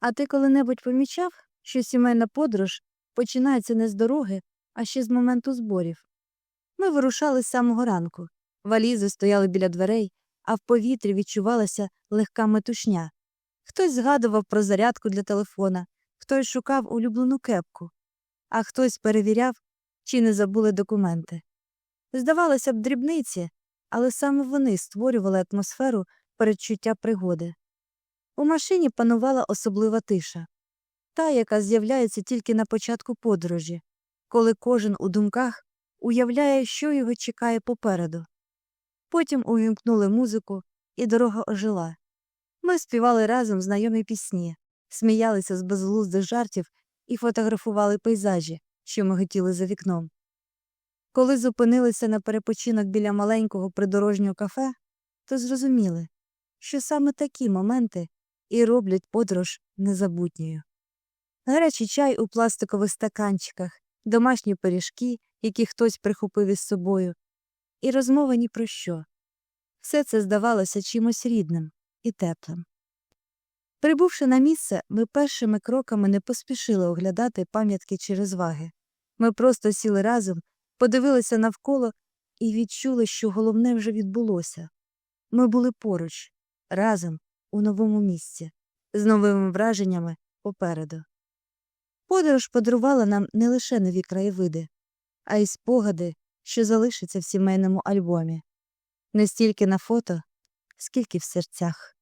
А ти коли-небудь помічав, що сімейна подорож починається не з дороги, а ще з моменту зборів? Ми вирушали з самого ранку. Валізи стояли біля дверей, а в повітрі відчувалася легка метушня. Хтось згадував про зарядку для телефона, хтось шукав улюблену кепку, а хтось перевіряв, чи не забули документи. Здавалося б, дрібниці, але саме вони створювали атмосферу передчуття пригоди. У машині панувала особлива тиша, та, яка з'являється тільки на початку подорожі, коли кожен у думках уявляє, що його чекає попереду. Потім увімкнули музику, і дорога ожила. Ми співали разом знайомі пісні, сміялися з безглуздих жартів і фотографували пейзажі, що ми хотіли за вікном. Коли зупинилися на перепочинок біля маленького придорожнього кафе, то зрозуміли, що саме такі моменти і роблять подорож незабутньою. Гарячий чай у пластикових стаканчиках, домашні пиріжки, які хтось прихопив із собою, і розмова ні про що. Все це здавалося чимось рідним і теплим. Прибувши на місце, ми першими кроками не поспішили оглядати пам'ятки чи розваги. Ми просто сіли разом, подивилися навколо і відчули, що головне вже відбулося. Ми були поруч, разом, у новому місці, з новими враженнями попереду. Подорож подарувала нам не лише нові краєвиди, а й спогади, що залишаться в сімейному альбомі. Не стільки на фото, скільки в серцях.